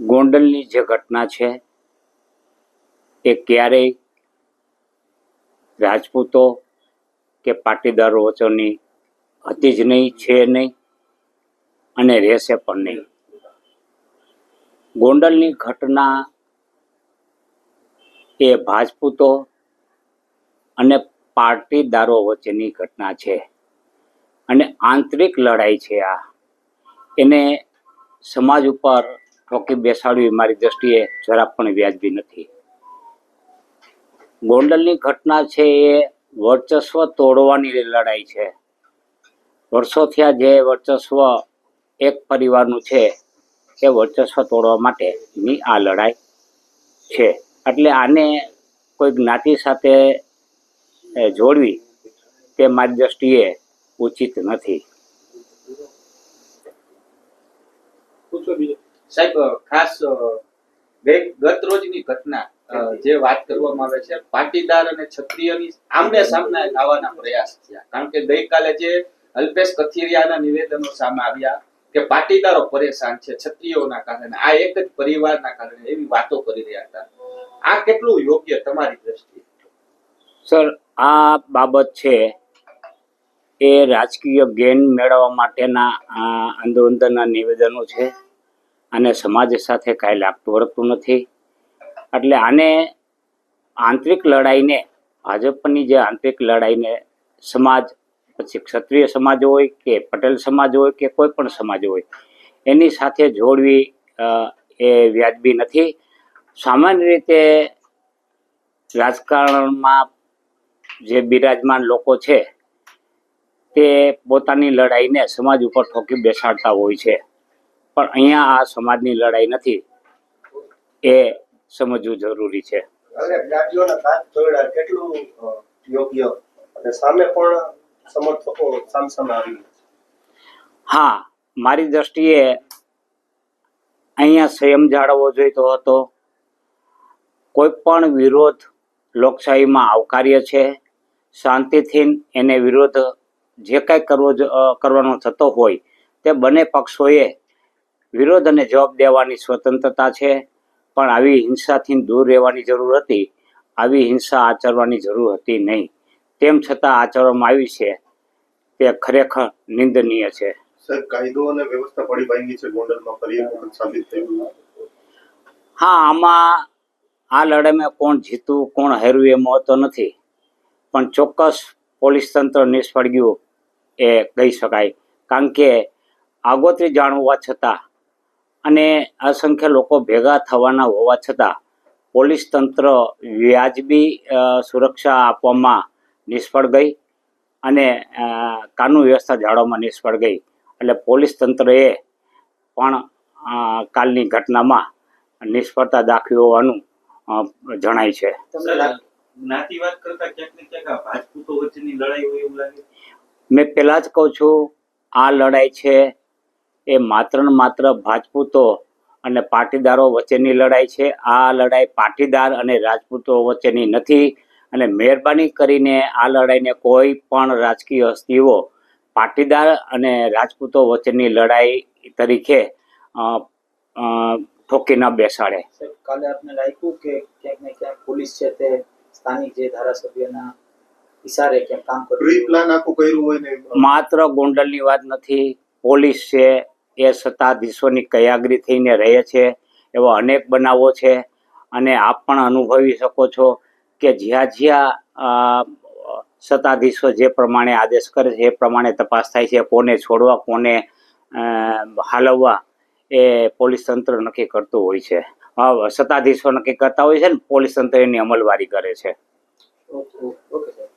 ગોંડલની જે ઘટના છે, એ ક્યારેય રાજપૂતો કે પાટીદારો વચ્ચેની હતી જ નહીં, છે નહીં અને રહેશે પણ નહીં. ગોંડલની ઘટના એ રાજપૂતો અને પાટીદારો વચ્ચેની ઘટના છે અને આંતરિક લડાઈ છે આ. એને સમાજ ઉપર ઠોકી બેસાડવી મારી દ્રષ્ટિએ જરા પણ વ્યાજબી નથી. ગોંડલની ઘટના છે એ વર્ચસ્વ તોડવાની લડાઈ છે. વર્ષોથી આ જે વર્ચસ્વ એક પરિવારનું છે, એ વર્ચસ્વ તોડવા માટેની આ લડાઈ છે. એટલે આને કોઈ જ્ઞાતિ સાથે જોડવી તે મારી દ્રષ્ટિએ ઉચિત નથી. સાહેબ ખાસ ગત રોજની ઘટના જે વાત કરવામાં આવે છે, પાટીદાર અને ક્ષત્રિયની આમને સામને લાવવાના પ્રયાસ થયા. કારણ કે ગઈકાલે જે અલ્પેશ કથિરિયાના નિવેદનો સામે આવ્યા કે પાટીદારો પરેશાન છે ક્ષત્રિયોના કારણે, આ એક જ પરિવારના કારણે એવી વાતો કરી રહ્યા હતા. આ કેટલું યોગ્ય તમારી દ્રષ્ટિએ? સર, આ બાબત છે એ રાજકીય ગેન મેળવવા માટેના, આ અંદર નિવેદનો છે. અને સમાજ સાથે કાંઈ લાગતું વળગતું નથી. એટલે આને આંતરિક લડાઈને, ભાજપની જે આંતરિક લડાઈને સમાજ, પછી ક્ષત્રિય સમાજ હોય કે પટેલ સમાજ હોય કે કોઈ પણ સમાજ હોય, એની સાથે જોડવી એ વ્યાજબી નથી. સામાન્ય રીતે રાજકારણમાં જે બિરાજમાન લોકો છે, તે પોતાની લડાઈને સમાજ ઉપર ઠોકી બેસાડતા હોય છે. પણ અહીંયા આ સમાજની લડાઈ નથી. એ સમજવું જરૂરી છે. હા મારી દ્રષ્ટિએ અહીંયા સંયમ જાળવવો જોઈતો હતો. કોઈ પણ વિરોધ લોકશાહીમાં આવકાર્ય છે શાંતિથી એને વિરોધ જે કાંઈ કરવો કરવાનો થતો હોય તે બંને પક્ષોએ વિરોધ અને જવાબ દેવાની સ્વતંત્રતા છે. પણ આવી હિંસાથી દૂર રહેવાની જરૂર હતી. આવી હિંસા આચરવાની જરૂર હતી નહીં. તેમ છતાં આચરવામાં આવી છે. તે ખરેખર નિંદનીય છે. સર કાયદો અને વ્યવસ્થા પડી ભાંગી છે. ગોંડલમાં ફરી એક સાબિત થયું હા આમાં આ લડાઈમાં કોણ જીતું કોણ હાર્યું એ મહત્વ નથી. પણ ચોક્કસ પોલીસ તંત્ર નિષ્ફળ ગયું એ કહી શકાય. કારણ કે આગોતરી જાણ હોવા છતાં અને અસંખ્ય લોકો ભેગા થવાના હોવા છતાં પોલીસ તંત્ર વ્યાજબી સુરક્ષા આપવામાં નિષ્ફળ ગઈ અને કાનૂન વ્યવસ્થા જાળવવામાં નિષ્ફળ ગઈ. એટલે પોલીસ તંત્રએ પણ કાલની ઘટનામાં નિષ્ફળતા દાખવી હોવાનું જણાય છે. મેં પહેલાં જ કહું છું આ લડાઈ છે એ માત્ર ને માત્ર રાજપૂતો અને પાટીદારો વચ્ચેની લડાઈ છે. આ લડાઈ પાટીદાર અને રાજપૂતો વચ્ચેની નથી અને મહેરબાની કરીને આ લડાઈને કોઈ પણ રાજકીય હસ્તીઓ પાટીદાર અને રાજપૂતો વચ્ચેની લડાઈ તરીકે ઠોકી ન બેસાડે. કાલે આપને લાગ્યું કે ક્યાંક ને ક્યાંક પોલીસ છે તે સ્થાનિક જે ધારાસભ્યના ઇશારે ક્યાંક કામ કર્યું પ્લાન આખું કર્યું હોય ને માત્ર ગોંડલની વાત નથી. પોલીસ છે એ સત્તાધીશોની કયાગરી થઈને રહે છે, એવા અનેક બનાવો છે. અને આપ પણ અનુભવી શકો છો કે જ્યાં જ્યાં સત્તાધીશો જે પ્રમાણે આદેશ કરે છે, એ પ્રમાણે તપાસ થાય છે, કોને છોડવા, કોને હાલવવા એ પોલીસ તંત્ર નક્કી કરતું હોય છે. સત્તાધીશો નક્કી કરતા હોય છે ને, પોલીસ તંત્ર એની અમલવારી કરે છે. Okay okay